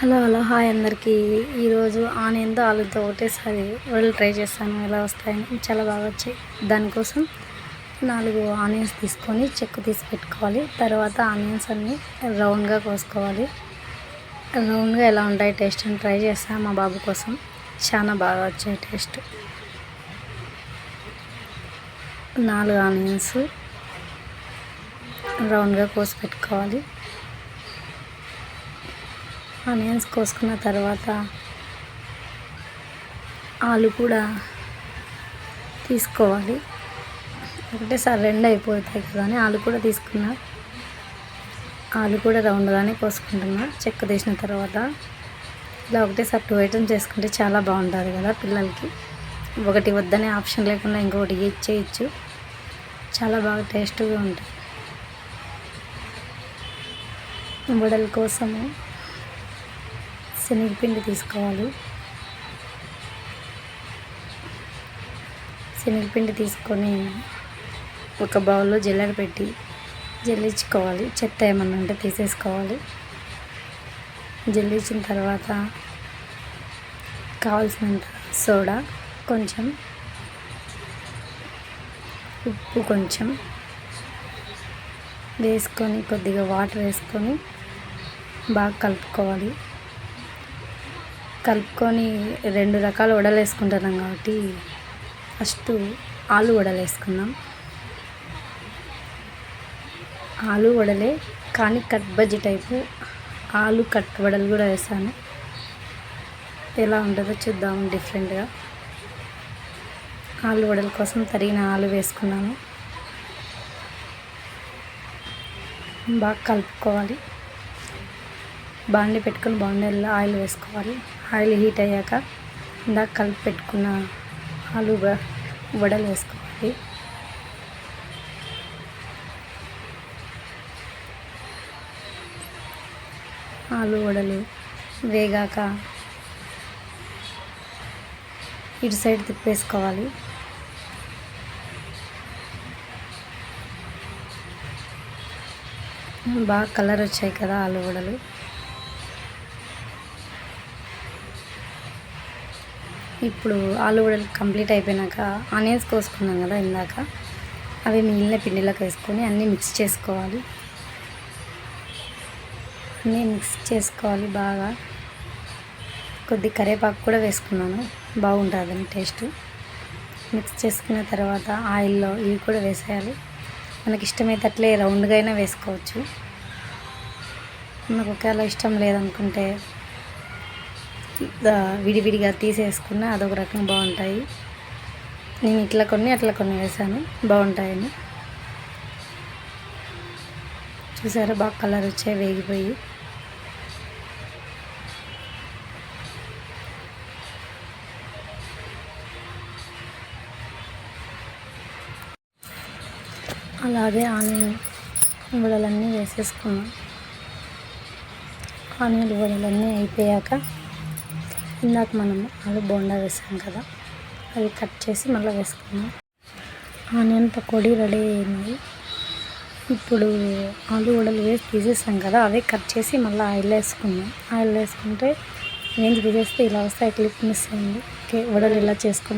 Hello hello hi అందరికీ. ఈరోజు ఆనియన్తో ఆలుతో ఒకటేసారి వడలు ట్రై చేస్తాను ఎలా వస్తాయని. చాలా బాగా వచ్చాయి. దానికోసం నాలుగు ఆనియన్స్ తీసుకొని చెక్కు తీసి పెట్టుకోవాలి. తర్వాత ఆనియన్స్ అన్నీ రౌండ్గా కోసుకోవాలి. రౌండ్గా ఎలా ఉంటాయి టేస్ట్ అని ట్రై చేస్తాను మా బాబు కోసం. చాలా బాగా వచ్చాయి టేస్ట్. నాలుగు ఆనియన్స్ రౌండ్గా కోసి పెట్టుకోవాలి. ఆనియన్స్ కోసుకున్న తర్వాత ఆలు కూడా తీసుకోవాలి. ఒకటేసారి రెండు అయిపోతాయి కదా అని ఆలు కూడా తీసుకున్నా. ఆలు కూడా రౌండ్గానే కోసుకుంటున్నా. చెక్క తీసిన తర్వాత ఇలా ఒకటేసారి టూ ఐటమ్స్ చేసుకుంటే చాలా బాగుంటుంది కదా పిల్లలకి. ఒకటి వద్దనే ఆప్షన్ లేకుండా ఇంకొకటి ఇచ్చేయచ్చు. చాలా బాగా టేస్ట్గా ఉంటుంది వడల కోసము శనగపిండి తీసుకోవాలి. శనగపిండి తీసుకొని ఒక బౌల్లో జల్లెడ పెట్టి జల్లించుకోవాలి. చెత్త ఏమన్నా ఉంటే తీసేసుకోవాలి. జల్లించిన తర్వాత కావాల్సినంత సోడా కొంచెం ఉప్పు కొంచెం వేసుకొని కొద్దిగా వాటర్ వేసుకొని బాగా కలుపుకోవాలి. కలుపుకొని రెండు రకాల వడలు వేసుకుంటున్నాం కాబట్టి ఫస్ట్ ఆలు వడలు వేసుకుందాం ఆలు వడలే కానీ కట్ బజ్జీ టైపు ఆలు కట్ వడలు కూడా వేసాను. ఎలా ఉంటుందో చూద్దాం డిఫరెంట్గా. ఆలు వడల కోసం తరిగిన ఆలు వేసుకున్నాను. బాగా కలుపుకోవాలి. బాండి పెట్టుకొని బాండీలో ఆయిల్ వేసుకోవాలి. ఆయిల్ హీట్ అయ్యాక ఇందాక కలిపి పెట్టుకున్న ఆలు వడలు వేసుకోవాలి. ఆలు వడలు వేగాక ఇటు సైడ్ తిప్పేసుకోవాలి. బాగా కలర్ వచ్చాయి కదా ఆలు వడలు. ఇప్పుడు ఆలు వడలు కంప్లీట్ అయిపోయినాక ఆనియన్స్ కోసుకున్నాం కదా ఇందాక. అవి మిగిలిన పిండిలోకి వేసుకొని అన్నీ మిక్స్ చేసుకోవాలి. అన్నీ మిక్స్ చేసుకోవాలి బాగా. కొద్ది కరివేపాకు కూడా వేసుకున్నాను. బాగుంటుందని టేస్ట్. మిక్స్ చేసుకున్న తర్వాత ఆయిల్లో ఇవి కూడా వేసేయాలి. మనకి ఇష్టమైతే అట్లే రౌండ్గా అయినా వేసుకోవచ్చు. మనకు ఒకవేళ ఇష్టం లేదనుకుంటే విడివిడిగా తీసేసుకున్న అదొక రకం బాగుంటాయి. నేను ఇట్లా కొన్ని అట్లా కొన్ని వేసాను బాగుంటాయని. చూసారా? బాగా కలర్ వచ్చాయి వేగిపోయి. అలాగే ఆనియన్ వడలన్నీ వేసేసుకున్నాం. ఆనియన్ వడలన్నీ అయిపోయాక ఇందాక మనం ఆలు బోండా వేసాం కదా అవి కట్ చేసి మళ్ళీ వేసుకున్నాం ఆనియన్ పకోడీ రెడీ అయింది. ఇప్పుడు ఆలు వడలు వేసి తీసేసాం కదా అవే కట్ చేసి మళ్ళీ ఆయిల్ వేసుకున్నాం ఆయిల్ వేసుకుంటే ఏంటి తీసేస్తే ఇలా వస్తాయి క్లిప్ మిస్ అయింది. ఓకే వడలు ఇలా చేసుకొని